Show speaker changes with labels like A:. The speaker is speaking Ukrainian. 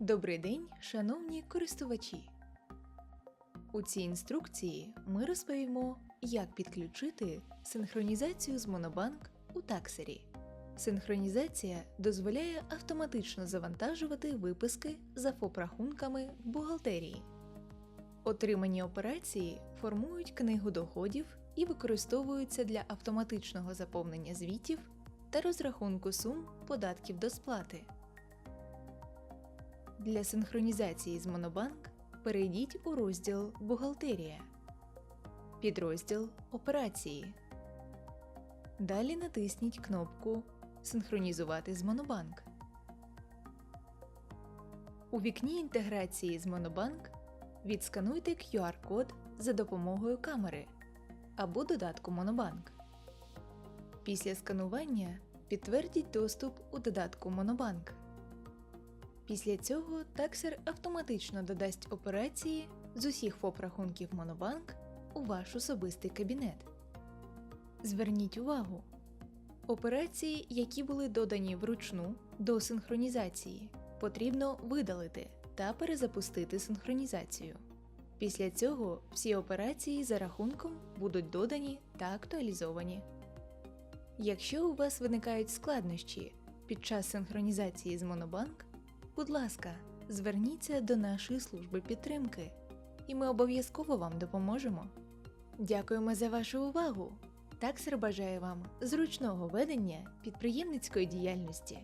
A: Добрий день, шановні користувачі! У цій інструкції ми розповімо, як підключити синхронізацію з Monobank у таксері. Синхронізація дозволяє автоматично завантажувати виписки за ФОП-рахунками в бухгалтерії. Отримані операції формують книгу доходів і використовуються для автоматичного заповнення звітів та розрахунку сум податків до сплати. Для синхронізації з Monobank перейдіть у розділ Бухгалтерія, підрозділ Операції. Далі натисніть кнопку Синхронізувати з Monobank. У вікні інтеграції з Monobank відскануйте QR-код за допомогою камери або додатку Monobank. Після сканування підтвердіть доступ у додатку Monobank. Після цього таксер автоматично додасть операції з усіх ФОП-рахунків Monobank у ваш особистий кабінет. Зверніть увагу! Операції, які були додані вручну до синхронізації, потрібно видалити та перезапустити синхронізацію. Після цього всі операції за рахунком будуть додані та актуалізовані. Якщо у вас виникають складнощі під час синхронізації з Monobank, будь ласка, зверніться до нашої служби підтримки, і ми обов'язково вам допоможемо. Дякуємо за вашу увагу! Таксер бажає вам зручного ведення підприємницької діяльності.